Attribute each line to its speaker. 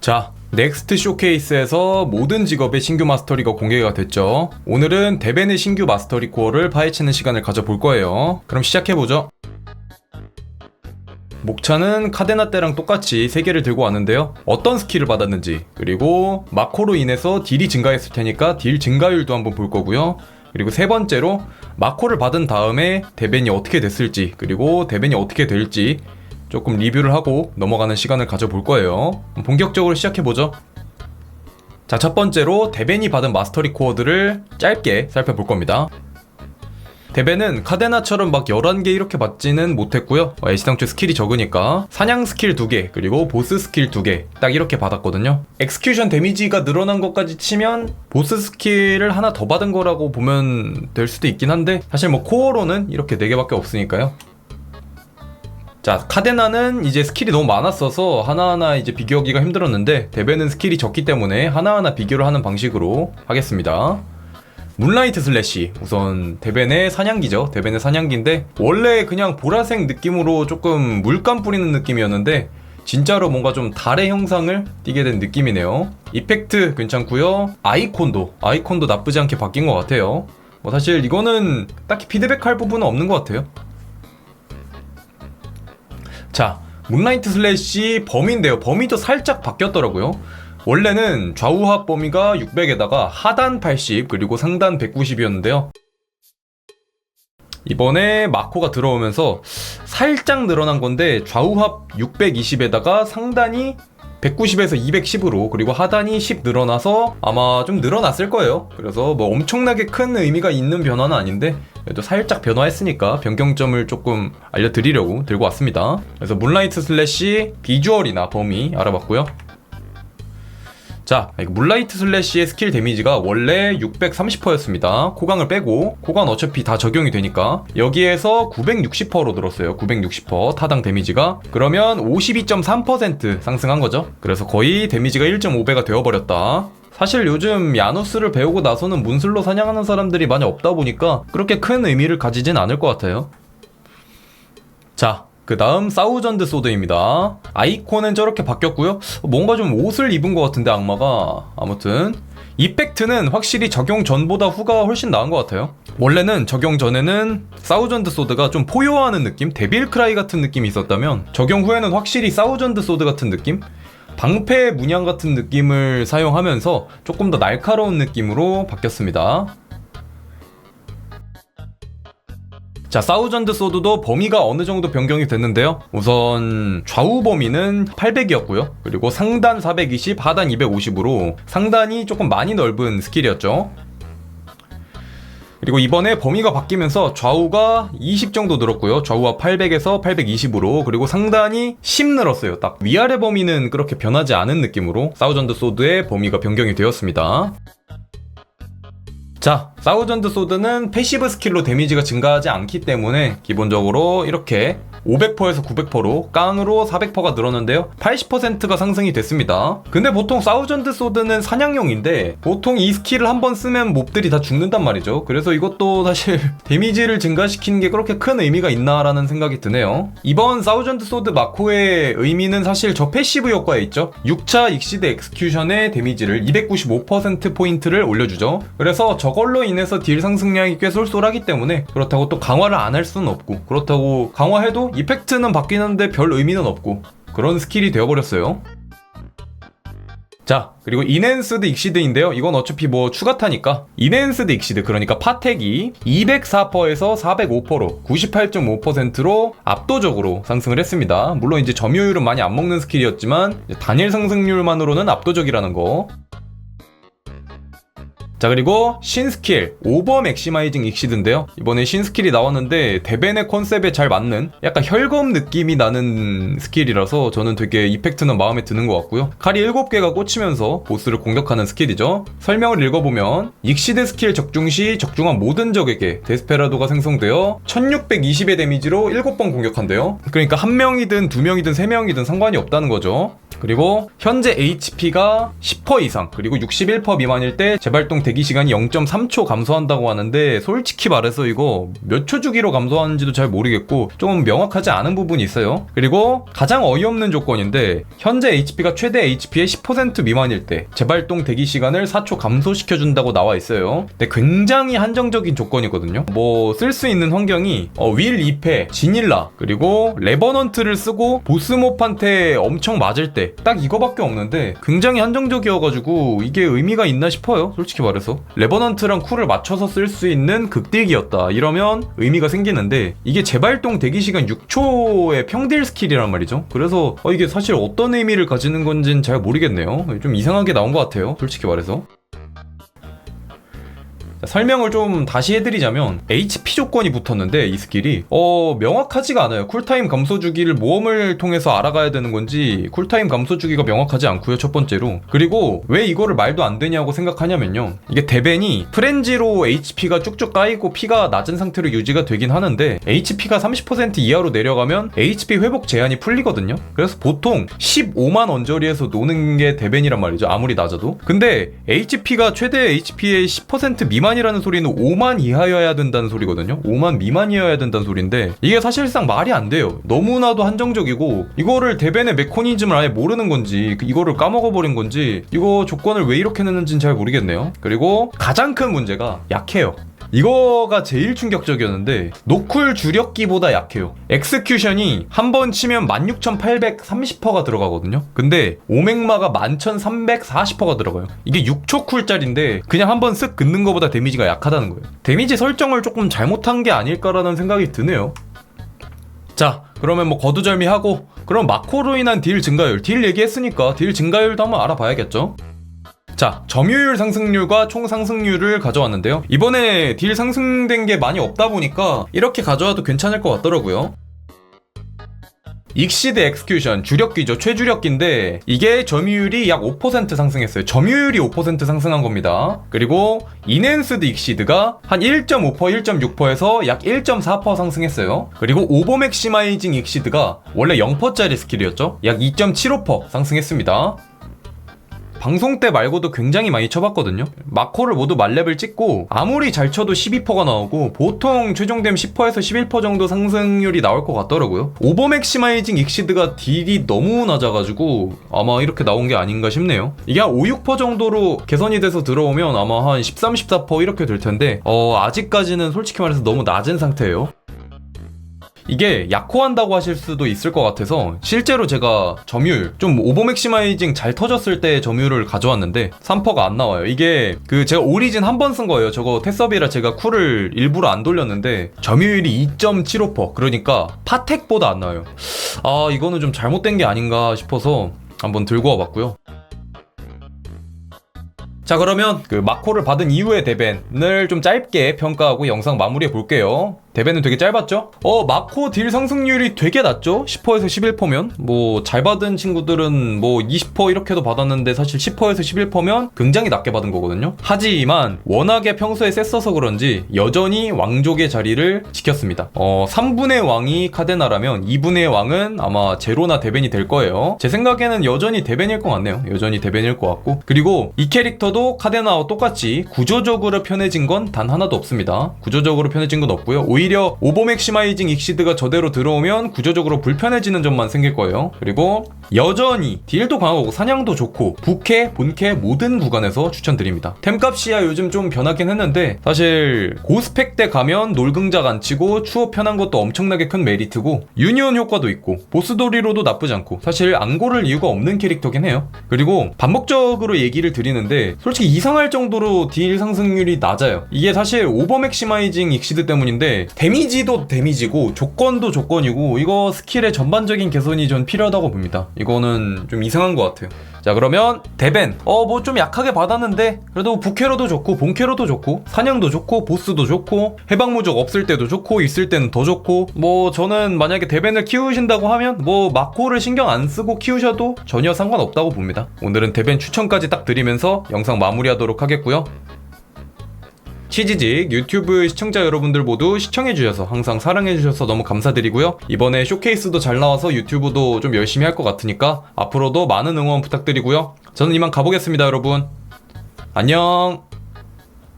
Speaker 1: 자, 넥스트 쇼케이스에서 모든 직업의 신규 마스터리가 공개가 됐죠. 오늘은 데벤의 신규 마스터리 코어를 파헤치는 시간을 가져볼 거예요. 그럼 시작해보죠. 목차는 카데나 때랑 똑같이 3개를 들고 왔는데요. 어떤 스킬을 받았는지, 그리고 마코로 인해서 딜이 증가했을 테니까 딜 증가율도 한번 볼 거고요. 그리고 세 번째로 마코를 받은 다음에 데벤이 어떻게 됐을지, 그리고 데벤이 어떻게 될지 조금 리뷰를 하고 넘어가는 시간을 가져볼 거예요. 본격적으로 시작해보죠. 자, 첫 번째로 데벤이 받은 마스터리 코어들을 짧게 살펴볼 겁니다. 데벤은 카데나처럼 막 11개 이렇게 받지는 못했고요. 어, 애시당초 스킬이 적으니까 사냥 스킬 2개 그리고 보스 스킬 2개 딱 이렇게 받았거든요. 엑스큐션 데미지가 늘어난 것까지 치면 보스 스킬을 하나 더 받은 거라고 보면 될 수도 있긴 한데 사실 뭐 코어로는 이렇게 4개밖에 없으니까요. 자, 카데나는 이제 스킬이 너무 많았어서 하나하나 이제 비교하기가 힘들었는데 데벤은 스킬이 적기 때문에 하나하나 비교를 하는 방식으로 하겠습니다. 문라이트 슬래시 우선 데벤의 사냥기죠. 데벤의 사냥기인데 원래 그냥 보라색 느낌으로 조금 물감 뿌리는 느낌이었는데 진짜로 뭔가 좀 달의 형상을 띠게 된 느낌이네요. 이펙트 괜찮고요. 아이콘도 아이콘도 나쁘지 않게 바뀐 것 같아요. 뭐 사실 이거는 딱히 피드백할 부분은 없는 것 같아요 자 문라이트 슬래시 범위인데요 범위도 살짝 바뀌었더라고요 원래는 좌우합 범위가 600에다가 하단 80 그리고 상단 190이었는데요. 이번에 마코가 들어오면서 살짝 늘어난 건데 좌우합 620에다가 상단이 190에서 210으로 그리고 하단이 10 늘어나서 아마 좀 늘어났을 거예요. 그래서 뭐 엄청나게 큰 의미가 있는 변화는 아닌데 그래도 살짝 변화했으니까 변경점을 조금 알려드리려고 들고 왔습니다. 그래서 문라이트 슬래시 비주얼이나 범위 알아봤고요. 자, 물라이트 슬래시의 스킬 데미지가 원래 630%였습니다. 코강을 빼고 코강 어차피 다 적용이 되니까 여기에서 960%로 들었어요. 960% 타당 데미지가 그러면 52.3% 상승한 거죠. 그래서 거의 데미지가 1.5배가 되어버렸다. 사실 요즘 야누스를 배우고 나서는 문슬로 사냥하는 사람들이 많이 없다 보니까 그렇게 큰 의미를 가지진 않을 것 같아요. 자, 그 다음 사우전드 소드입니다. 아이콘은 저렇게 바뀌었고요. 뭔가 좀 옷을 입은 것 같은데 악마가 아무튼 이펙트는 확실히 적용 전보다 후가 훨씬 나은 것 같아요. 원래는 적용 전에는 사우전드 소드가 좀 포효하는 느낌, 데빌 크라이 같은 느낌이 있었다면 적용 후에는 확실히 사우전드 소드 같은 느낌, 방패 문양 같은 느낌을 사용하면서 조금 더 날카로운 느낌으로 바뀌었습니다. 자, 사우전드 소드도 범위가 어느 정도 변경이 됐는데요. 우선 좌우 범위는 800이었고요. 그리고 상단 420, 하단 250으로 상단이 조금 많이 넓은 스킬이었죠. 그리고 이번에 범위가 바뀌면서 좌우가 20 정도 늘었고요. 좌우가 800에서 820으로 그리고 상단이 10 늘었어요. 딱 위아래 범위는 그렇게 변하지 않은 느낌으로 사우전드 소드의 범위가 변경이 되었습니다. 자, 사우전드 소드는 패시브 스킬로 데미지가 증가하지 않기 때문에 기본적으로 이렇게 500%에서 900%로 깡으로 400%가 늘었는데요. 80%가 상승이 됐습니다. 근데 보통 사우전드 소드는 사냥용인데 보통 이 스킬을 한번 쓰면 몹들이 다 죽는단 말이죠. 그래서 이것도 사실 데미지를 증가시키는 게 그렇게 큰 의미가 있나라는 생각이 드네요. 이번 사우전드 소드 마코의 의미는 사실 저 패시브 효과에 있죠. 6차 익시드 엑스큐션의 데미지를 295%포인트를 올려주죠. 그래서 저걸로 인해서 딜 상승량이 꽤 쏠쏠하기 때문에 그렇다고 또 강화를 안 할 수는 없고 그렇다고 강화해도 이펙트는 바뀌는데 별 의미는 없고 그런 스킬이 되어버렸어요. 자, 그리고 인핸스드 익시드인데요. 이건 어차피 뭐 추가타니까. 인핸스드 익시드, 그러니까 파텍이 204%에서 405%로 98.5%로 압도적으로 상승을 했습니다. 물론 이제 점유율은 많이 안 먹는 스킬이었지만 단일 상승률만으로는 압도적이라는 거. 자 그리고 신스킬 오버 맥시마이징 익시드인데요. 이번에 신스킬이 나왔는데 데벤의 컨셉에 잘 맞는 약간 혈검 느낌이 나는 스킬이라서 저는 되게 이펙트는 마음에 드는 것 같고요. 칼이 7개가 꽂히면서 보스를 공격하는 스킬이죠. 설명을 읽어보면 익시드 스킬 적중 시 적중한 모든 적에게 데스페라도가 생성되어 1620의 데미지로 7번 공격한대요. 그러니까 한 명이든 두 명이든 세 명이든 상관이 없다는 거죠 그리고 현재 HP가 10% 이상 그리고 61% 미만일 때 재발동 대기 시간이 0.3초 감소한다고 하는데 솔직히 말해서 이거 몇 초 주기로 감소하는지도 잘 모르겠고 좀 명확하지 않은 부분이 있어요. 그리고 가장 어이없는 조건인데 현재 HP가 최대 HP의 10% 미만일 때 재발동 대기 시간을 4초 감소시켜 준다고 나와 있어요. 근데 굉장히 한정적인 조건이거든요. 뭐 쓸 수 있는 환경이 어, 윌 2패, 지닐라 그리고 레버넌트를 쓰고 보스몹한테 엄청 맞을 때딱 이거밖에 없는데 굉장히 한정적이어가지고 이게 의미가 있나 싶어요. 솔직히 말해서 레버넌트랑 쿨을 맞춰서 쓸 수 있는 극딜기였다. 이러면 의미가 생기는데 이게 재발동 대기 시간 6초의 평딜 스킬이란 말이죠. 그래서 어, 이게 사실 어떤 의미를 가지는 건지는 잘 모르겠네요. 좀 이상하게 나온 것 같아요. 솔직히 말해서. 자, 설명을 좀 다시 해드리자면 HP 조건이 붙었는데 이 스킬이 어 명확하지가 않아요. 쿨타임 감소 주기를 모험을 통해서 알아가야 되는 건지 쿨타임 감소 주기가 명확하지 않고요 첫 번째로. 그리고 왜 이거를 말도 안 되냐고 생각하냐면요. 이게 데벤이 프렌지로 HP가 쭉쭉 까이고 피가 낮은 상태로 유지가 되긴 하는데 HP가 30% 이하로 내려가면 HP 회복 제한이 풀리거든요. 그래서 보통 15만 언저리에서 노는 게 데벤이란 말이죠. 아무리 낮아도. 근데 HP가 최대 HP의 10% 미만 미만이라는 소리는 5만 이하여야 된다는 소리거든요. 5만 미만이어야 된다는 소리인데 이게 사실상 말이 안 돼요. 너무나도 한정적이고 이거를 대변의 메커니즘을 아예 모르는 건지 그 이거를 까먹어 버린 건지 이거 조건을 왜 이렇게 내는지는 잘 모르겠네요. 그리고 가장 큰 문제가 약해요. 이거가 제일 충격적이었는데 노쿨 주력기보다 약해요. 엑스큐션이 한 번 치면 16,830%가 들어가거든요. 근데 오맹마가 11,340%가 들어가요. 이게 6초 쿨짜리인데 그냥 한 번 쓱 긋는 것보다 데미지가 약하다는 거예요. 데미지 설정을 조금 잘못한 게 아닐까라는 생각이 드네요. 자, 그러면 뭐 거두절미하고 그럼 마코로 인한 딜 증가율, 딜 얘기했으니까 딜 증가율도 한번 알아봐야겠죠? 자, 점유율 상승률과 총 상승률을 가져왔는데요. 이번에 딜 상승된 게 많이 없다 보니까 이렇게 가져와도 괜찮을 것 같더라고요. 익시드 엑스큐션 주력기죠. 최주력기인데 이게 점유율이 약 5% 상승했어요. 점유율이 5% 상승한 겁니다. 그리고 인핸스드 익시드가 한 1.5% 1.6%에서 약 1.4% 상승했어요. 그리고 오버 맥시마이징 익시드가 원래 0%짜리 스킬이었죠. 약 2.75% 상승했습니다 방송 때 말고도 굉장히 많이 쳐봤거든요. 마코를 모두 말렙을 찍고 아무리 잘 쳐도 12%가 나오고 보통 최종되면 10%에서 11% 정도 상승률이 나올 것 같더라고요. 오버 맥시마이징 익시드가 딜이 너무 낮아가지고 아마 이렇게 나온 게 아닌가 싶네요. 이게 한 5, 6% 정도로 개선이 돼서 들어오면 아마 한 13, 14% 이렇게 될 텐데 어, 아직까지는 솔직히 말해서 너무 낮은 상태예요. 이게 약호한다고 하실 수도 있을 것 같아서 실제로 제가 점유율 좀 오버맥시마이징 잘 터졌을 때 점유율을 가져왔는데 3%가 안 나와요. 이게 그 제가 오리진 한 번 쓴 거예요. 저거 테서비라 제가 쿨을 일부러 안 돌렸는데 점유율이 2.75% 그러니까 파텍보다 안 나와요. 아 이거는 좀 잘못된 게 아닌가 싶어서 한번 들고 와봤고요. 자 그러면 그 마코를 받은 이후의 대벤을 좀 짧게 평가하고 영상 마무리해 볼게요 대배는 되게 짧았죠? 어, 마코 딜 상승률이 되게 낮죠? 10%에서 11%면? 뭐, 잘 받은 친구들은 뭐 20% 이렇게도 받았는데 사실 10%에서 11%면 굉장히 낮게 받은 거거든요? 하지만 워낙에 평소에 셌어서 그런지 여전히 왕족의 자리를 지켰습니다. 어, 3분의 왕이 카데나라면 2분의 왕은 아마 제로나 대벤이 될 거예요. 제 생각에는 여전히 대벤일 것 같네요. 여전히 대벤일 것 같고. 그리고 이 캐릭터도 카데나와 똑같이 구조적으로 편해진 건 단 하나도 없습니다. 구조적으로 편해진 건 없고요. 오히려 오버 맥시마이징 익시드가 저대로 들어오면 구조적으로 불편해지는 점만 생길 거예요. 그리고 여전히 딜도 강하고 사냥도 좋고 부캐, 본캐 모든 구간에서 추천드립니다. 템값이야 요즘 좀 변하긴 했는데 사실 고스펙 때 가면 놀긍작 안 치고 추업 편한 것도 엄청나게 큰 메리트고 유니온 효과도 있고 보스돌이로도 나쁘지 않고 사실 안 고를 이유가 없는 캐릭터긴 해요. 그리고 반복적으로 얘기를 드리는데 솔직히 이상할 정도로 딜 상승률이 낮아요. 이게 사실 오버 맥시마이징 익시드 때문인데 데미지도 데미지고 조건도 조건이고 이거 스킬의 전반적인 개선이 전 필요하다고 봅니다. 이거는 좀 이상한 것 같아요. 자 그러면 데벤 어 뭐 좀 약하게 받았는데 그래도 부캐로도 좋고 본캐로도 좋고 사냥도 좋고 보스도 좋고 해방 무적 없을 때도 좋고 있을 때는 더 좋고 뭐 저는 만약에 데벤을 키우신다고 하면 뭐 마코를 신경 안 쓰고 키우셔도 전혀 상관없다고 봅니다 오늘은 데벤 추천까지 딱 드리면서 영상 마무리하도록 하겠고요 치지직 유튜브 시청자 여러분들 모두 시청해주셔서 항상 사랑해주셔서 너무 감사드리고요. 이번에 쇼케이스도 잘 나와서 유튜브도 좀 열심히 할 것 같으니까 앞으로도 많은 응원 부탁드리고요. 저는 이만 가보겠습니다, 여러분. 안녕!